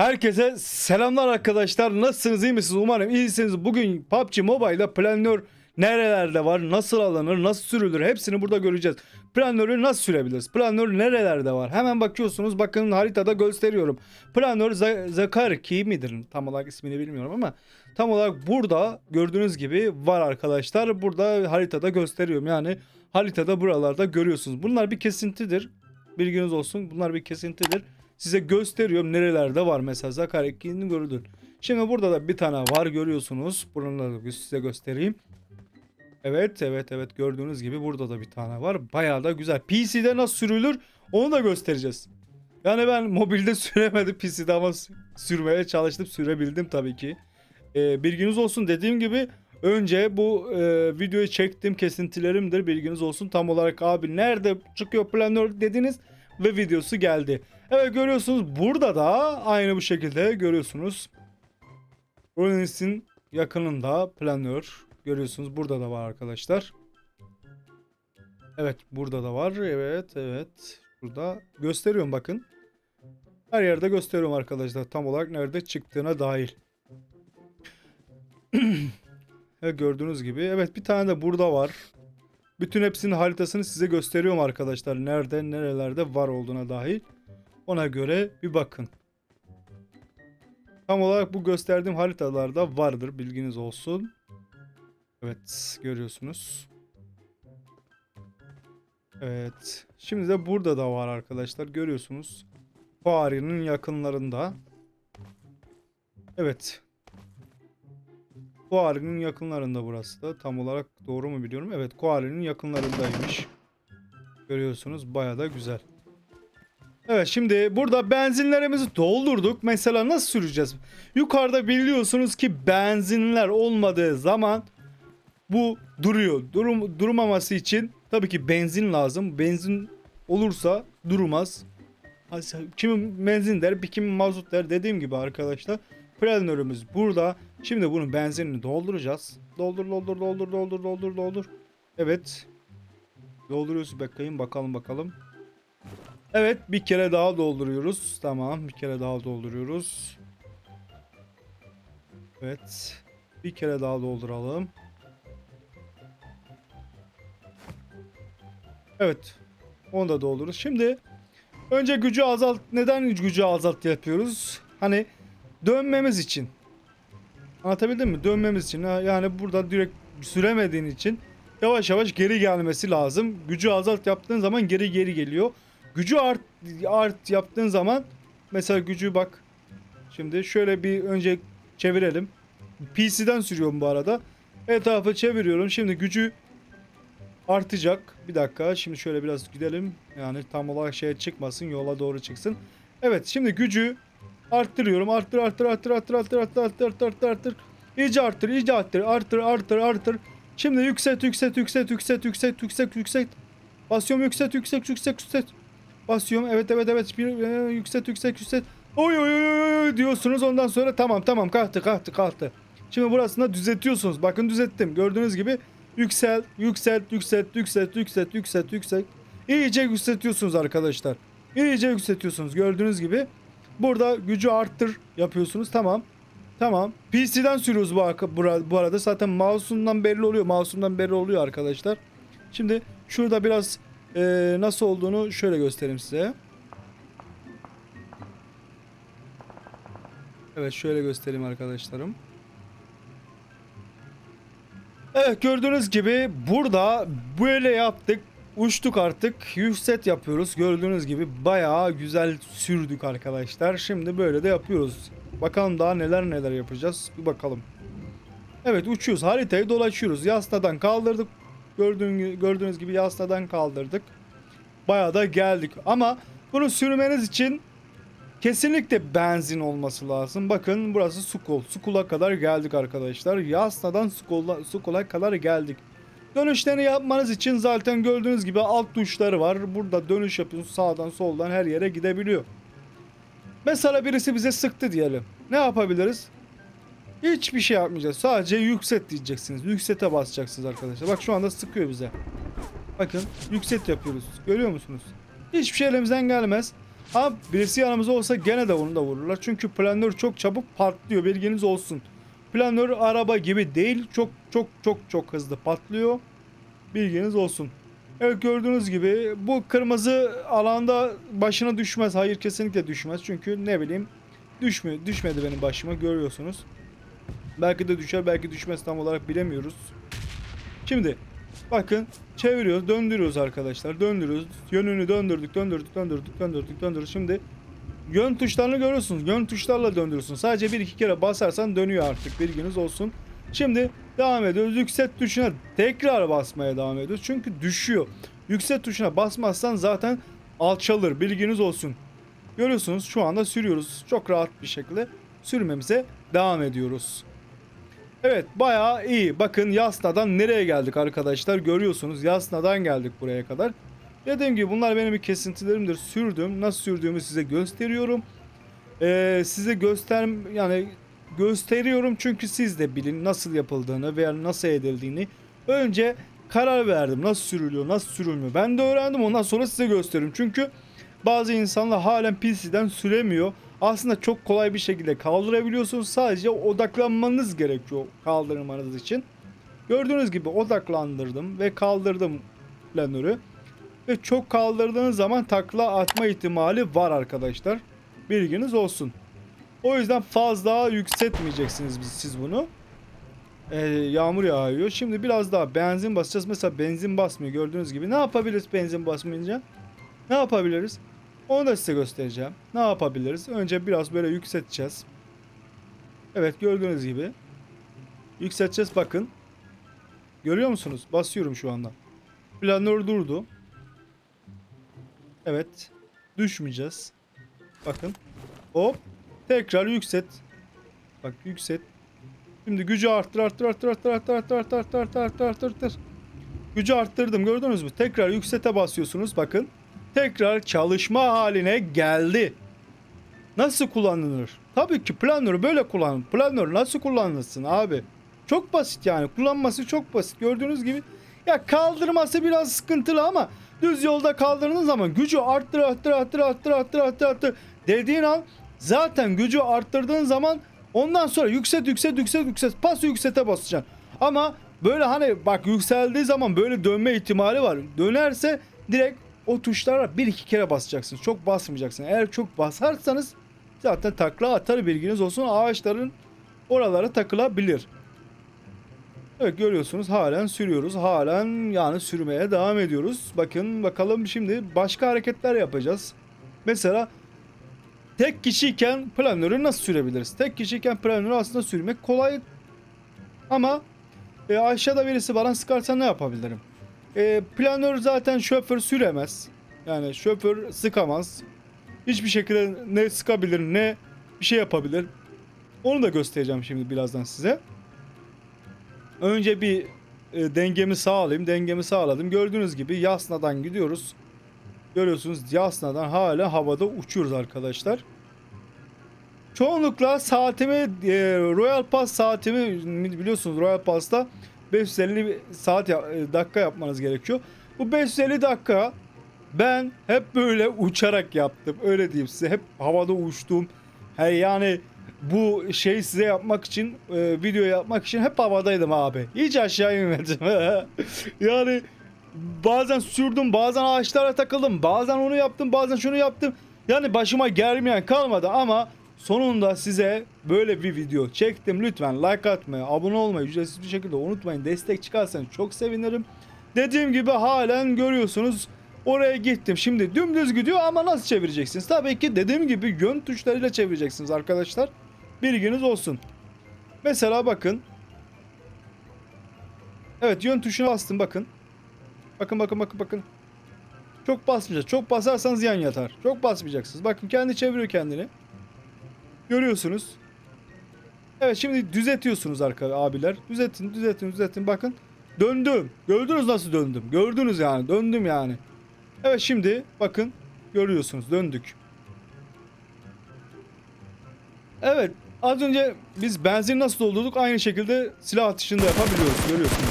Herkese selamlar arkadaşlar. Nasılsınız iyi misiniz? Umarım iyisiniz. Bugün PUBG Mobile'da planör nerelerde var? Nasıl alınır? Nasıl sürülür? Hepsini burada göreceğiz. Planörü nasıl sürebiliriz? Planör nerelerde var? Hemen bakıyorsunuz. Bakın haritada gösteriyorum. Planör Zakarki midir? Tam olarak ismini bilmiyorum ama tam olarak burada gördüğünüz gibi var arkadaşlar. Burada haritada gösteriyorum. Yani haritada buralarda görüyorsunuz. Bunlar bir kesintidir. Bilginiz olsun. Bunlar bir kesintidir size gösteriyorum nerelerde var mesela Zakaryaki'nin gördün. Şimdi burada da bir tane var görüyorsunuz. Buraları da size göstereyim. Evet evet evet gördüğünüz gibi burada da bir tane var. Bayağı da güzel. PC'de nasıl sürülür onu da göstereceğiz. Yani ben mobilde süremedim PC'de ama sü- sürmeye çalıştım sürebildim tabii ki. Ee, bilginiz olsun dediğim gibi önce bu e, videoyu çektim kesintilerimdir bilginiz olsun. Tam olarak abi nerede çıkıyor planör dediniz ve videosu geldi. Evet görüyorsunuz burada da aynı bu şekilde görüyorsunuz. Rollins yakınında planör görüyorsunuz burada da var arkadaşlar. Evet burada da var. Evet evet. Burada gösteriyorum bakın. Her yerde gösteriyorum arkadaşlar. Tam olarak nerede çıktığına dahil. evet, gördüğünüz gibi. Evet bir tane de burada var. Bütün hepsinin haritasını size gösteriyorum arkadaşlar. Nerede nerelerde var olduğuna dahil. Ona göre bir bakın. Tam olarak bu gösterdiğim haritalarda vardır bilginiz olsun. Evet görüyorsunuz. Evet. Şimdi de burada da var arkadaşlar görüyorsunuz. Fuarinin yakınlarında. Evet. Kuari'nin yakınlarında burası da. Tam olarak doğru mu biliyorum? Evet Kuari'nin yakınlarındaymış. Görüyorsunuz baya da güzel. Evet şimdi burada benzinlerimizi doldurduk. Mesela nasıl süreceğiz? Yukarıda biliyorsunuz ki benzinler olmadığı zaman bu duruyor. Durum, durmaması için tabii ki benzin lazım. Benzin olursa durmaz. Kimi benzin der, bir kimi mazot der. Dediğim gibi arkadaşlar planörümüz burada. Şimdi bunun benzinini dolduracağız. Doldur doldur doldur doldur doldur doldur. Evet. Dolduruyoruz bakayım bakalım bakalım. Evet bir kere daha dolduruyoruz. Tamam bir kere daha dolduruyoruz. Evet. Bir kere daha dolduralım. Evet. Onu da doldururuz. Şimdi önce gücü azalt. Neden gücü azalt yapıyoruz? Hani dönmemiz için. Anlatabildim mi? Dönmemiz için. Yani burada direkt süremediğin için yavaş yavaş geri gelmesi lazım. Gücü azalt yaptığın zaman geri geri geliyor. Gücü art art yaptığın zaman mesela gücü bak. Şimdi şöyle bir önce çevirelim. PC'den sürüyorum bu arada. Etrafı çeviriyorum. Şimdi gücü artacak. Bir dakika. Şimdi şöyle biraz gidelim. Yani tam olarak şeye çıkmasın. Yola doğru çıksın. Evet şimdi gücü arttırıyorum. Arttır arttır arttır arttır arttır arttır arttır arttır arttır arttır. İyice arttır iyice arttır arttır arttır arttır. Şimdi yükselt yükselt yükselt yükselt yükselt yükselt yükselt. Basıyorum yükselt yükselt yükselt yükselt. Basıyorum evet evet evet bir e, yükselt yükselt yükselt. Oy oy oy oy diyorsunuz ondan sonra tamam tamam kalktı kalktı kalktı. Şimdi burasını düzeltiyorsunuz. Bakın düzelttim. Gördüğünüz gibi yüksel yükselt yükselt yükselt yükselt yükselt yükselt. İyice yükseltiyorsunuz arkadaşlar. İyice yükseltiyorsunuz gördüğünüz gibi. Burada gücü arttır yapıyorsunuz. Tamam. Tamam. PC'den sürüyoruz bu, bu arada. Zaten mouse'undan belli oluyor. Mouse'undan belli oluyor arkadaşlar. Şimdi şurada biraz e, nasıl olduğunu şöyle göstereyim size. Evet şöyle göstereyim arkadaşlarım. Evet gördüğünüz gibi burada böyle yaptık. Uçtuk artık. Yükselt yapıyoruz. Gördüğünüz gibi bayağı güzel sürdük arkadaşlar. Şimdi böyle de yapıyoruz. Bakalım daha neler neler yapacağız. Bir bakalım. Evet uçuyoruz. Haritayı dolaşıyoruz. Yasnadan kaldırdık. Gördüğün, gördüğünüz gibi yasnadan kaldırdık. Bayağı da geldik. Ama bunu sürmeniz için kesinlikle benzin olması lazım. Bakın burası Sukul. Sukul'a kadar geldik arkadaşlar. Yasna'dan Sukul'a, Sukul'a kadar geldik. Dönüşlerini yapmanız için zaten gördüğünüz gibi alt tuşları var. Burada dönüş yapıyorsunuz sağdan soldan her yere gidebiliyor. Mesela birisi bize sıktı diyelim. Ne yapabiliriz? Hiçbir şey yapmayacağız. Sadece yükselt diyeceksiniz. Yüksel'e basacaksınız arkadaşlar. Bak şu anda sıkıyor bize. Bakın yükselt yapıyoruz. Görüyor musunuz? Hiçbir şey elimizden gelmez. Ha birisi yanımızda olsa gene de onu da vururlar. Çünkü planör çok çabuk patlıyor. Bilginiz olsun. Planör araba gibi değil. Çok çok çok çok hızlı patlıyor. Bilginiz olsun. Evet gördüğünüz gibi bu kırmızı alanda başına düşmez. Hayır kesinlikle düşmez. Çünkü ne bileyim düşmüyor. Düşmedi benim başıma görüyorsunuz. Belki de düşer belki düşmez tam olarak bilemiyoruz. Şimdi bakın çeviriyoruz döndürüyoruz arkadaşlar. Döndürüyoruz. Yönünü döndürdük döndürdük döndürdük döndürdük döndürdük. Şimdi yön tuşlarını görüyorsunuz. Yön tuşlarla döndürüyorsun. Sadece bir iki kere basarsan dönüyor artık bilginiz olsun. Şimdi devam ediyoruz. Yükselt tuşuna tekrar basmaya devam ediyoruz. Çünkü düşüyor. Yükselt tuşuna basmazsan zaten alçalır. Bilginiz olsun. Görüyorsunuz şu anda sürüyoruz. Çok rahat bir şekilde sürmemize devam ediyoruz. Evet bayağı iyi. Bakın Yasna'dan nereye geldik arkadaşlar görüyorsunuz. Yasna'dan geldik buraya kadar. Dediğim gibi bunlar benim bir kesintilerimdir. Sürdüm. Nasıl sürdüğümü size gösteriyorum. Ee, size göster yani gösteriyorum çünkü siz de bilin nasıl yapıldığını veya nasıl edildiğini. Önce karar verdim. Nasıl sürülüyor, nasıl sürülmüyor. Ben de öğrendim. Ondan sonra size gösteririm. Çünkü bazı insanlar halen PC'den süremiyor. Aslında çok kolay bir şekilde kaldırabiliyorsunuz. Sadece odaklanmanız gerekiyor kaldırmanız için. Gördüğünüz gibi odaklandırdım ve kaldırdım planörü. Ve çok kaldırdığınız zaman takla atma ihtimali var arkadaşlar. Bilginiz olsun. O yüzden fazla yükseltmeyeceksiniz siz bunu. Ee, yağmur yağıyor. Şimdi biraz daha benzin basacağız. Mesela benzin basmıyor gördüğünüz gibi. Ne yapabiliriz benzin basmayınca? Ne yapabiliriz? Onu da size göstereceğim. Ne yapabiliriz? Önce biraz böyle yükselteceğiz. Evet gördüğünüz gibi. Yükselteceğiz bakın. Görüyor musunuz? Basıyorum şu anda. Planör durdu. Evet. Düşmeyeceğiz. Bakın. Hop. Tekrar yükselt. Bak yükselt. Şimdi gücü arttır arttır arttır arttır arttır arttır arttır arttır arttır arttır arttır. Gücü arttırdım gördünüz mü? Tekrar yüksel'e basıyorsunuz bakın. Tekrar çalışma haline geldi. Nasıl kullanılır? Tabii ki planörü böyle kullan. Planör nasıl kullanırsın abi? Çok basit yani. Kullanması çok basit. Gördüğünüz gibi ya kaldırması biraz sıkıntılı ama düz yolda kaldırdığın zaman gücü arttır arttır arttır arttır arttır arttır arttır dediğin an zaten gücü arttırdığın zaman ondan sonra yükselt yükselt yükselt yükselt pas yükselte basacaksın. Ama böyle hani bak yükseldiği zaman böyle dönme ihtimali var. Dönerse direkt o tuşlara bir iki kere basacaksınız. Çok basmayacaksınız. Eğer çok basarsanız zaten takla atar bilginiz olsun. Ağaçların oralara takılabilir. Evet görüyorsunuz halen sürüyoruz. Halen yani sürmeye devam ediyoruz. Bakın bakalım şimdi başka hareketler yapacağız. Mesela tek kişiyken planörü nasıl sürebiliriz? Tek kişiyken planörü aslında sürmek kolay. Ama e, aşağıda birisi bana sıkarsa ne yapabilirim? E, planör zaten şoför süremez. Yani şoför sıkamaz. Hiçbir şekilde ne sıkabilir ne bir şey yapabilir. Onu da göstereceğim şimdi birazdan size. Önce bir e, dengemi sağlayayım. Dengemi sağladım. Gördüğünüz gibi Yasna'dan gidiyoruz. Görüyorsunuz Yasna'dan hala havada uçuyoruz arkadaşlar. Çoğunlukla saatimi e, Royal Pass saatimi biliyorsunuz Royal Pass'ta 550 saat ya- e, dakika yapmanız gerekiyor. Bu 550 dakika ben hep böyle uçarak yaptım. Öyle diyeyim size. Hep havada uçtum. He yani bu şey size yapmak için e, video yapmak için hep havadaydım abi. Hiç aşağı inmedim. yani bazen sürdüm, bazen ağaçlara takıldım, bazen onu yaptım, bazen şunu yaptım. Yani başıma gelmeyen kalmadı ama sonunda size böyle bir video çektim. Lütfen like atmayı, abone olmayı ücretsiz bir şekilde unutmayın. Destek çıkarsanız çok sevinirim. Dediğim gibi halen görüyorsunuz oraya gittim. Şimdi dümdüz gidiyor ama nasıl çevireceksiniz? Tabii ki dediğim gibi yön tuşlarıyla çevireceksiniz arkadaşlar. Bilginiz olsun. Mesela bakın. Evet yön tuşuna bastım bakın. Bakın bakın bakın bakın. Çok basmayacağız. Çok basarsanız yan yatar. Çok basmayacaksınız. Bakın kendi çeviriyor kendini. Görüyorsunuz. Evet şimdi düzeltiyorsunuz arka abiler. Düzeltin, düzeltin, düzeltin. Bakın. Döndüm. Gördünüz nasıl döndüm? Gördünüz yani. Döndüm yani. Evet şimdi bakın. Görüyorsunuz. Döndük. Evet. Az önce biz benzin nasıl doldurduk aynı şekilde silah atışını da yapabiliyoruz. Görüyorsunuz.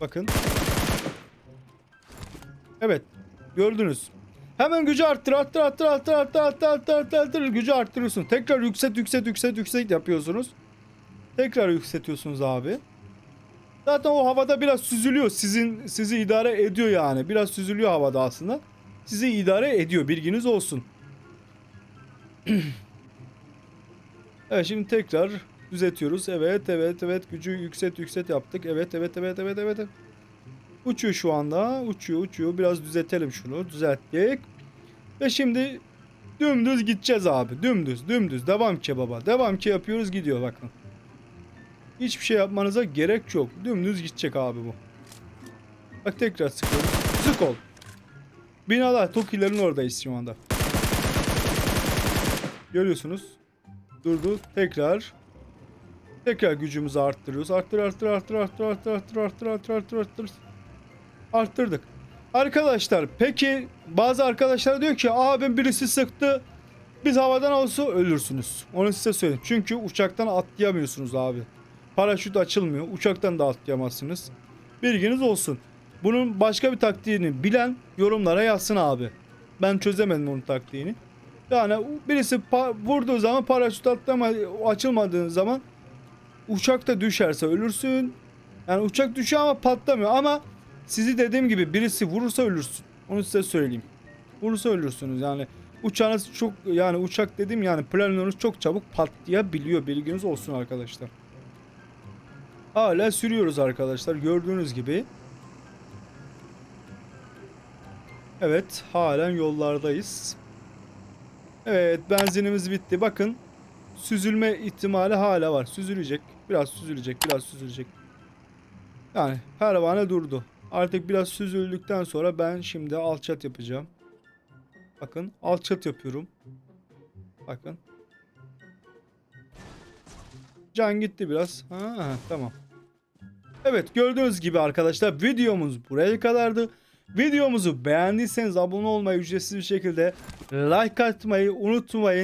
Bakın. Evet. Gördünüz. Hemen gücü arttır, arttır, arttır, arttır, arttır, arttır, arttır, arttır, arttır. Gücü arttırıyorsun. Tekrar yükselt, yükselt, yükselt, yükselt yapıyorsunuz. Tekrar yükseltiyorsunuz abi. Zaten o havada biraz süzülüyor. Sizin sizi idare ediyor yani. Biraz süzülüyor havada aslında. Sizi idare ediyor. Bilginiz olsun. evet şimdi tekrar düzeltiyoruz. Evet, evet, evet. Gücü yükselt, yükselt yaptık. Evet, evet, evet, evet, evet. evet. Uçuyor şu anda. Uçuyor, uçuyor. Biraz düzeltelim şunu. Düzelttik. Ve şimdi dümdüz gideceğiz abi. Dümdüz, dümdüz. Devam ki baba. Devam ki yapıyoruz gidiyor bakın. Hiçbir şey yapmanıza gerek yok. Dümdüz gidecek abi bu. Bak tekrar sıkıyorum. Sık ol. Binalar Tokilerin oradayız şu anda. Görüyorsunuz. Durdu. Tekrar. Tekrar gücümüzü arttırıyoruz. Arttır arttır arttır arttır arttır arttır arttır arttır arttır arttır. Arttırdık. Arkadaşlar peki bazı arkadaşlar diyor ki abim birisi sıktı. Biz havadan olsa ölürsünüz. Onu size söyleyeyim. Çünkü uçaktan atlayamıyorsunuz abi. Paraşüt açılmıyor. Uçaktan da atlayamazsınız. Bilginiz olsun. Bunun başka bir taktiğini bilen yorumlara yazsın abi. Ben çözemedim onun taktiğini. Yani birisi vurduğu zaman paraşüt atlama açılmadığı zaman uçakta düşerse ölürsün. Yani uçak düşüyor ama patlamıyor ama sizi dediğim gibi birisi vurursa ölürsün. Onu size söyleyeyim. Vurursa ölürsünüz yani. Uçağınız çok yani uçak dedim yani planörünüz çok çabuk patlayabiliyor. Bilginiz olsun arkadaşlar. Hala sürüyoruz arkadaşlar gördüğünüz gibi. Evet halen yollardayız. Evet benzinimiz bitti. Bakın süzülme ihtimali hala var. Süzülecek. Biraz süzülecek. Biraz süzülecek. Yani pervane durdu. Artık biraz süzüldükten sonra ben şimdi alçat yapacağım. Bakın alçat yapıyorum. Bakın. Can gitti biraz. Ha, tamam. Evet gördüğünüz gibi arkadaşlar videomuz buraya kadardı. Videomuzu beğendiyseniz abone olmayı ücretsiz bir şekilde like atmayı unutmayın.